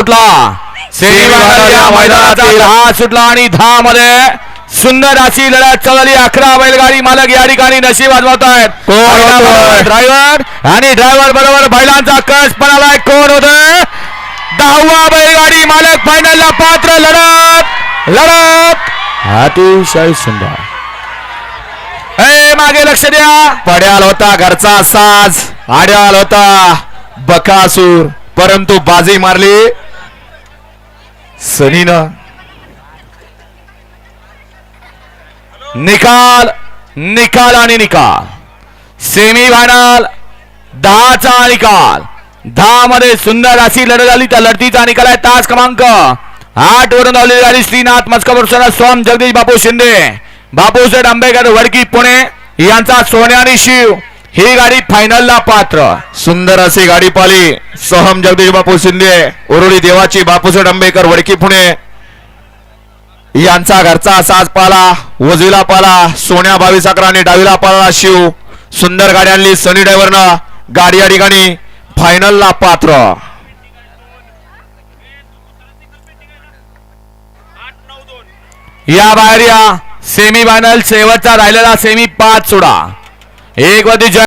सुटला. या सुटला आणि दहा मध्ये सुंदर अशी लढत चालली. अकरा बैलगाडी मालक या ठिकाणी नशीब आजमावत आहेत? ड्रायव्हर आणि ड्रायव्हर बरोबर बैलांचा कस पण आलाय कोण होत? दहावा बैलगाडी मालक फायनलला पात्र लढत. लढत. अतिशय सुंदर. ए मागे लक्ष द्या. पड्याल होता घरचा साज आड्याल होता बकासूर परंतु बाजी मारली. सनीनं निकाल निकाल आणि निकाल. सेमी फायनल दहाचा निकाल. दहा मध्ये सुंदर अशी लढत झाली त्या लढतीचा निकाल आहे तास क्रमांक. आठ वरून धावलेली गाडी श्रीनाथ मस्कबर स्वाम जगदीश बापू शिंदे. बापूसेठ आंबेकर वडकी पुणे यांचा सोन्या आणि शिव. ही गाडी फायनलला पात्र. सुंदर अशी गाडी पाली सोहम जगदीश बापू शिंदे उरुळी देवाची बापूसाहेब आंबेकर वडकी पुणे. यांचा घरचा साज पाला उजवीला पाला सोन्या बावीस अकरा आणि डावीला पाला शिव. सुंदर गाडी आणली सनी ड्रायव्हरनं. गाडी या ठिकाणी फायनलला पात्र. या बाहेर या. सेमी फायनल शेवटचा राहिलेला सेमी पाच सोडा. एक वरती